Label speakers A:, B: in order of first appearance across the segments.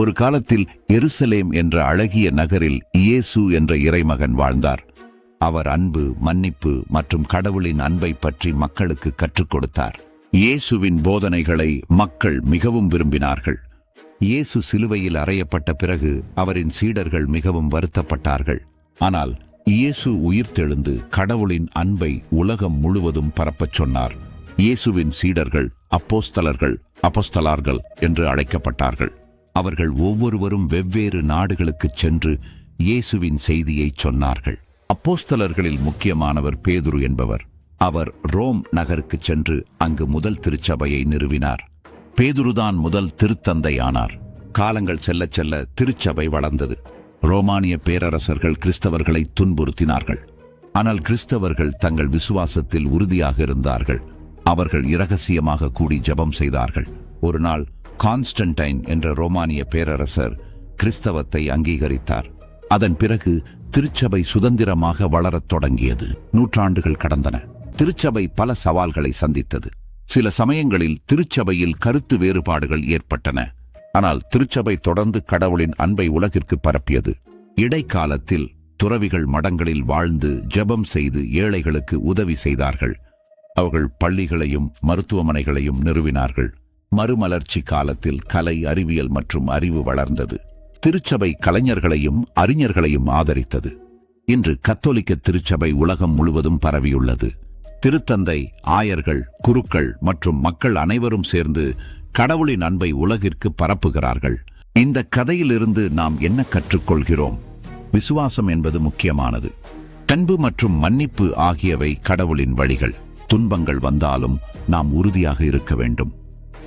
A: ஒரு காலத்தில் எருசலேம் என்ற அழகிய நகரில் இயேசு என்ற இறைமகன் வாழ்ந்தார். அவர் அன்பு மன்னிப்பு மற்றும் கடவுளின் அன்பை பற்றி மக்களுக்கு கற்றுக் கொடுத்தார். இயேசுவின் போதனைகளை மக்கள் மிகவும் விரும்பினார்கள். இயேசு சிலுவையில் அறையப்பட்ட பிறகு அவரின் சீடர்கள் மிகவும் வருத்தப்பட்டார்கள். ஆனால் இயேசு உயிர்த்தெழுந்து கடவுளின் அன்பை உலகம் முழுவதும் பரப்பச் சொன்னார். இயேசுவின் சீடர்கள் அப்போஸ்தலர்கள் அப்போஸ்தலார்கள் என்று அழைக்கப்பட்டார்கள். அவர்கள் ஒவ்வொருவரும் வெவ்வேறு நாடுகளுக்குச் சென்று இயேசுவின் செய்தியைச் சொன்னார்கள். அப்போஸ்தலர்களில் முக்கியமானவர் பேதுரு என்பவர். அவர் ரோம் நகருக்குச் சென்று அங்கு முதல் திருச்சபையை நிறுவினார். பேதுருதான் முதல் திருத்தந்தையானார். காலங்கள் செல்லச் செல்ல திருச்சபை வளர்ந்தது. ரோமானிய பேரரசர்கள் கிறிஸ்தவர்களை துன்புறுத்தினார்கள். ஆனால் கிறிஸ்தவர்கள் தங்கள் விசுவாசத்தில் உறுதியாக இருந்தார்கள். அவர்கள் இரகசியமாக கூடி ஜெபம் செய்தார்கள். ஒரு நாள் கான்ஸ்டன்டைன் என்ற ரோமானிய பேரரசர் கிறிஸ்தவத்தை அங்கீகரித்தார். அதன் பிறகு திருச்சபை சுதந்திரமாக வளரத் தொடங்கியது. நூற்றாண்டுகள் கடந்தன. திருச்சபை பல சவால்களை சந்தித்தது. சில சமயங்களில் திருச்சபையில் கருத்து வேறுபாடுகள் ஏற்பட்டன. ஆனால் திருச்சபை தொடர்ந்து கடவுளின் அன்பை உலகிற்கு பரப்பியது. இடைக்காலத்தில் துறவிகள் மடங்களில் வாழ்ந்து ஜெபம் செய்து ஏழைகளுக்கு உதவி செய்தார்கள். அவர்கள் பள்ளிகளையும் மருத்துவமனைகளையும் நிறுவினார்கள். மறுமலர்ச்சி காலத்தில் கலை அறிவியல் மற்றும் அறிவு வளர்ந்தது. திருச்சபை கலைஞர்களையும் அறிஞர்களையும் ஆதரித்தது. இன்று கத்தோலிக்க திருச்சபை உலகம் முழுவதும் பரவியுள்ளது. திருத்தந்தை ஆயர்கள் குருக்கள் மற்றும் மக்கள் அனைவரும் சேர்ந்து கடவுளின் அன்பை உலகிற்கு பரப்புகிறார்கள். இந்த கதையிலிருந்து நாம் என்ன கற்றுக்கொள்கிறோம்? விசுவாசம் என்பது முக்கியமானது. அன்பு மற்றும் மன்னிப்பு ஆகியவை கடவுளின் வழிகள். துன்பங்கள் வந்தாலும் நாம் உறுதியாக இருக்க வேண்டும்.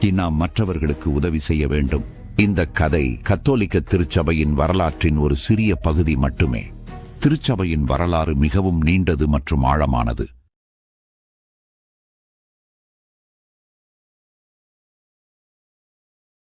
A: நாம் மற்றவர்களுக்கு உதவி செய்ய வேண்டும். இந்த கதை கத்தோலிக்க திருச்சபையின் வரலாற்றின் ஒரு சிறிய பகுதி மட்டுமே. திருச்சபையின் வரலாறு மிகவும் நீண்டது மற்றும் ஆழமானது.